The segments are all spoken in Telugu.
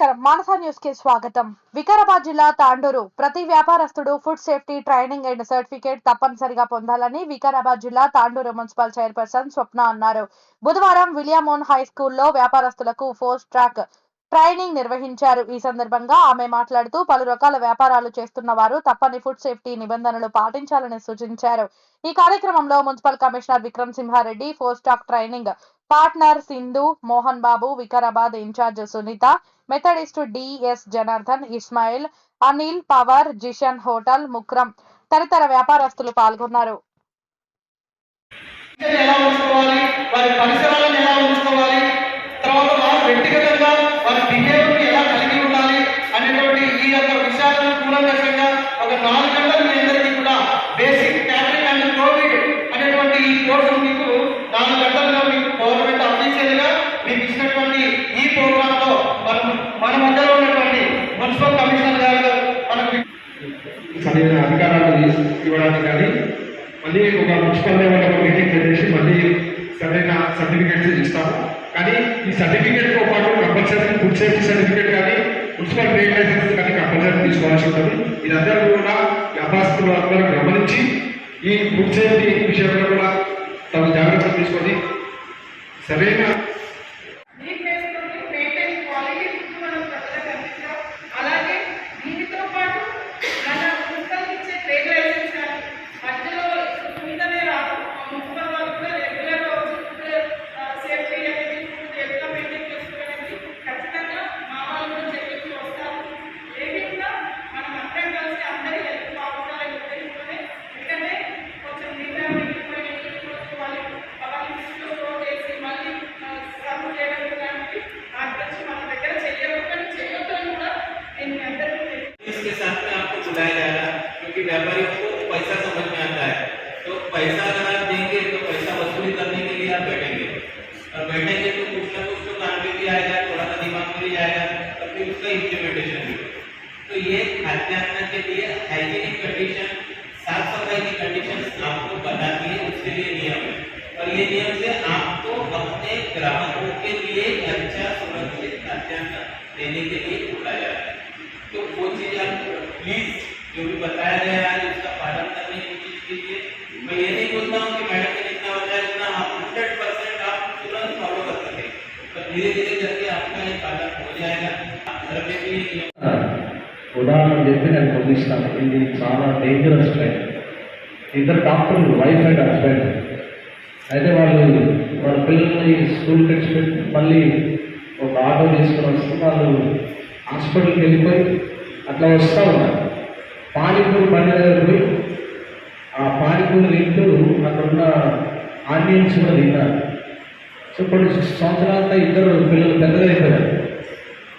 మానస న్యూస్కి స్వాగతం. వికారాబాద్ జిల్లా తాండూరు. ప్రతి వ్యాపారస్తుడు food safety training and certificate తప్పనిసరిగా పొందాలని వికారాబాద్ జిల్లా తాండూరు మున్సిపల్ చైర్పర్సన్ స్వప్న అన్నారు. బుధవారం విలియామోన్ హై స్కూల్లో వ్యాపారస్తులకు ఫోస్ట్ ట్రాక్ ట్రైనింగ్ నిర్వహించారు. ఈ సందర్భంగా ఆమె మాట్లాడుతూ పలు రకాల వ్యాపారాలు చేస్తున్న వారు తప్పని ఫుడ్ సేఫ్టీ నిబంధనలు పాటించాలని సూచించారు. ఈ కార్యక్రమంలో municipal commissioner Vikram Simhareddy FoSTaC training partner Sindhu Mohan Babu Vikarabad incharge Sunitha Methodist DS Janardhan Ismail Anil Pawar Zeeshan hotel Mukram తదితర వ్యాపారస్తులు పాల్గొన్నారు. ఎలా ఉంచుకోవాలి? వారి పరిసరాలను ఎలా ఉంచుకోవాలి? తర్వాత వారు వ్యక్తిగతంగా ప్రోగ్రామ్లో మన మన మధ్యలో ఉన్నటువంటి మున్సిపల్ కమిషనర్ గారు మనకు సరైన అధికారాలు ఇవ్వడానికి కానీ మళ్ళీ ఒక మున్సిపల్ లెవెల్ ఒక మీటింగ్ చేసి మళ్ళీ సరైన సర్టిఫికేట్స్ ఇస్తాము. కానీ ఈ సర్టిఫికేట్తో పాటు కంపల్సరీ ఫుడ్ సేఫ్టీ సర్టిఫికేట్ కానీ మున్సిపల్ ట్రేడ్ లైసెన్స్ కానీ కంపల్సరీ తీసుకోవాల్సి ఉంటుంది. ఇదందరూ కూడా వ్యాపారస్తులు అందరూ గమనించి ఈ ఫుడ్ సేఫ్టీ విషయంలో కూడా తమ జాగ్రత్తలు తీసుకొని సరైన पैसा अगर आप देंगे तो पैसा वसूली करने के लिए आप बैठेंगे। और बैठेंगे तो कुछ ना कुछ तो कान में भी आएगा, थोड़ा सा दिमाग में भी आएगा और फिर उसका इम्प्लीमेंटेशन भी। तो ये खाद्यान्न के लिए हाइजीनिक कंडीशन साफ़ सफ़ाई की कंडीशन आपको बताती है, उसके लिए नियम है। और ये नियम से आपको अपने ग्राहकों के लिए अच्छा सुरक्षित खाद्यान्न देने के लिए रहा है। तो वो चीज़ आप प्लीज़ जो भी बताया गया है, उसका पालन करने की कोशिश कीजिए। मैं ये धीरे धीरे करके आपका ये पालन हो जाएगा घर में भी ये नियम ఉదాహరణ చెప్పి నేను పొందిస్తాను ఇది చాలా డేంజరస్ ట్రైన్ ఇద్దరు డాక్టర్లు వైఫ్ అండ్ హస్బెండ్ అయితే వాళ్ళు వాళ్ళ పిల్లల్ని స్కూల్కి తెచ్చిపెట్టి మళ్ళీ ఒక ఆటో తీసుకుని వస్తే వాళ్ళు హాస్పిటల్కి వెళ్ళిపోయి అట్లా వస్తూ ఉన్నారు పానీపూరి బండి దగ్గర పోయి ఆ పానీపూరి తింటూ అక్కడున్న ఆనియన్స్ కూడా తిన్నారు సో కొన్ని సంవత్సరాలతో ఇద్దరు పిల్లలు పెద్దదైపోయారు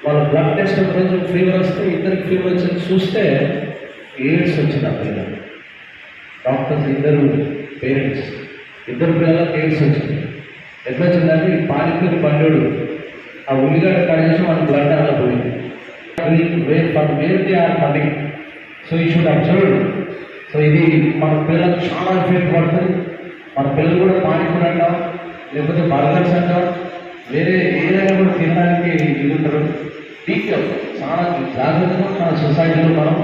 వాళ్ళ బ్లడ్ టెస్ట్ ఒక రోజు ఫీవర్ వస్తే ఇద్దరికి ఫీవర్ వచ్చింది. చూస్తే ఎయిడ్స్ వచ్చింది ఆ పిల్లలు డాక్టర్స్ ఇద్దరు పేరెంట్స్ ఇద్దరు పిల్లలకు ఎయిడ్స్ వచ్చింది. ఎట్లా వచ్చిందంటే ఈ పానిపూరి పండుడు ఆ ఉల్లిగడ్డ కడిగేసి మన బ్లడ్ అలా పోయింది. Where from where they are coming so ఈ షుడ్ అబ్జర్వ్ సో ఇది మన పిల్లలకు చాలా ఎఫెక్ట్ పడుతుంది. మన పిల్లలు కూడా పానీపూరి అంటాం లేకపోతే పారదర్శకంగా వేరే ఏదైనా కూడా తినడానికి ఇది ఉంటారు టీచర్ చాలా జాగ్రత్తగా మన సొసైటీలో మనం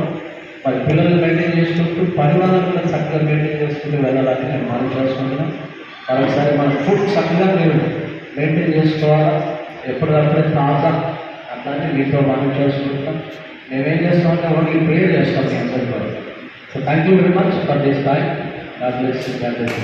మరి పిల్లలు మెయింటైన్ చేసుకుంటూ పరిమాణాలు కూడా చక్కగా మెయింటైన్ చేసుకుంటూ వెళ్ళాలని నేను మనం చేసుకుంటున్నాం మరొకసారి మన ఫుడ్ చక్కగా మీరు మెయింటైన్ చేసుకోవాలా? ఎప్పటికప్పుడే తాజా అట్లానే మీతో మనం చేసుకుంటాం మేమేం చేస్తామంటే ఓన్లీ ప్రేయర్ చేస్తాం మీ అందరితో so thank you very much for this time God bless God bless.